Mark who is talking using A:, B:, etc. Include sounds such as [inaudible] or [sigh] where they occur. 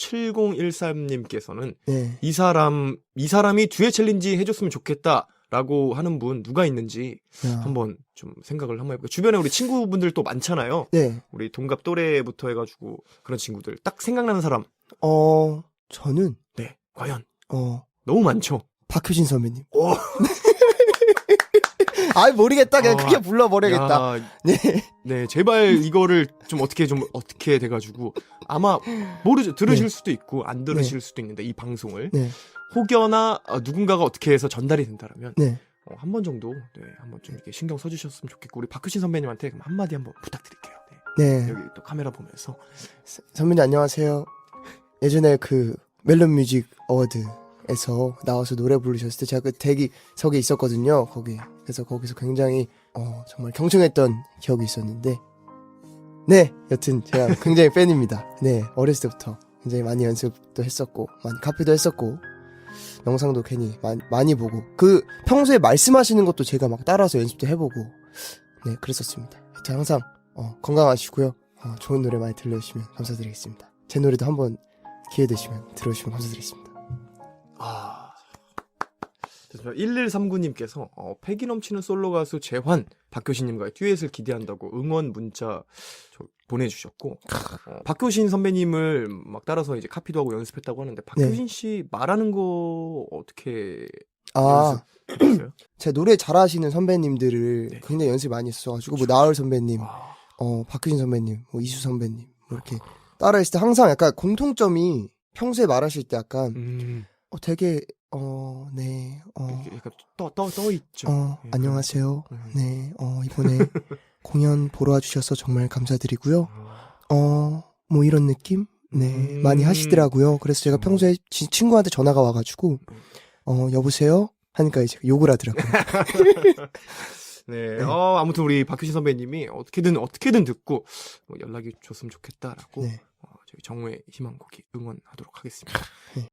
A: 7013님께서는
B: 네.
A: 이 사람 이 사람이 듀엣 챌린지 해줬으면 좋겠다라고 하는 분 누가 있는지
B: 야.
A: 한번 좀 생각을 한번 해볼게요. 주변에 우리 친구분들 또 많잖아요.
B: 네.
A: 우리 동갑 또래부터 해가지고 그런 친구들 딱 생각나는 사람.
B: 어, 저는,
A: 네, 과연
B: 어,
A: 너무 많죠.
B: 박효신 선배님.
A: 오, [laughs]
B: 아 모르겠다. 그냥
A: 아,
B: 크게 불러버려야겠다.
A: 야,
B: 네.
A: 네, 제발 이거를 좀 어떻게 좀 어떻게 돼가지고 아마 모르죠 들으실
B: 네.
A: 수도 있고 안 들으실 수도 있는데 이 방송을
B: 네.
A: 혹여나 어, 누군가가 어떻게 해서 전달이 된다라면
B: 네.
A: 어, 한 번 정도 네, 한번 좀 이렇게 신경 써주셨으면 좋겠고 우리 박효신 선배님한테 그럼 한마디 한번 부탁드릴게요. 네,
B: 네.
A: 여기 또 카메라 보면서
B: 선배님 안녕하세요. 예전에 그 멜론 뮤직 어워드에서 나와서 노래 부르셨을 때 제가 그 대기석에 있었거든요. 거기. 그래서 거기서 굉장히 어, 정말 경청했던 기억이 있었는데 네, 여튼 제가 굉장히 팬입니다. 네, 어렸을 때부터 굉장히 많이 연습도 했었고 많이 카피도 했었고 영상도 괜히 많이, 많이 보고 그 평소에 말씀하시는 것도 제가 막 따라서 연습도 해보고 네, 그랬었습니다. 여튼 항상 어, 건강하시고요. 어, 좋은 노래 많이 들려주시면 감사드리겠습니다. 제 노래도 한번 기회 되시면 들어주시면 감사드리겠습니다.
A: 아 1139님께서 어, 패기 넘치는 솔로 가수 재환 박효신님과의 듀엣을 기대한다고 응원 문자 저- 보내주셨고 어, 박효신 선배님을 막 따라서 이제 카피도 하고 연습했다고 하는데 박효신 씨 말하는 거 어떻게
B: 아? 제 노래 잘하시는 선배님들을
A: 네.
B: 굉장히 연습 많이 했어가지고 뭐 나을 선배님,
A: 아,
B: 어 박효신 선배님, 뭐 이수 선배님 뭐 이렇게 따라했을 때 항상 약간 공통점이 평소에 말하실 때 약간
A: 음,
B: 어, 되게 어, 네, 어,
A: 이렇게 약간 떠, 떠, 떠 있죠.
B: 어,
A: 예,
B: 안녕하세요.
A: 음.
B: 네, 어, 이번에 [laughs] 공연 보러 와주셔서 정말 감사드리고요.
A: 아,
B: 어, 뭐 이런 느낌? 네,
A: 음.
B: 많이 하시더라고요. 그래서 제가
A: 음.
B: 평소에 지- 친구한테 전화가 와가지고, 어, 여보세요? 하니까 이제 욕을 하더라고요. [laughs]
A: 네.
B: 네.
A: 어, 아무튼 우리 박효신 선배님이 어떻게든 어떻게든 듣고 뭐 연락이 줬으면 좋겠다라고
B: 네.
A: 어, 저희 정우의 희망곡이 응원하도록 하겠습니다.
B: 네.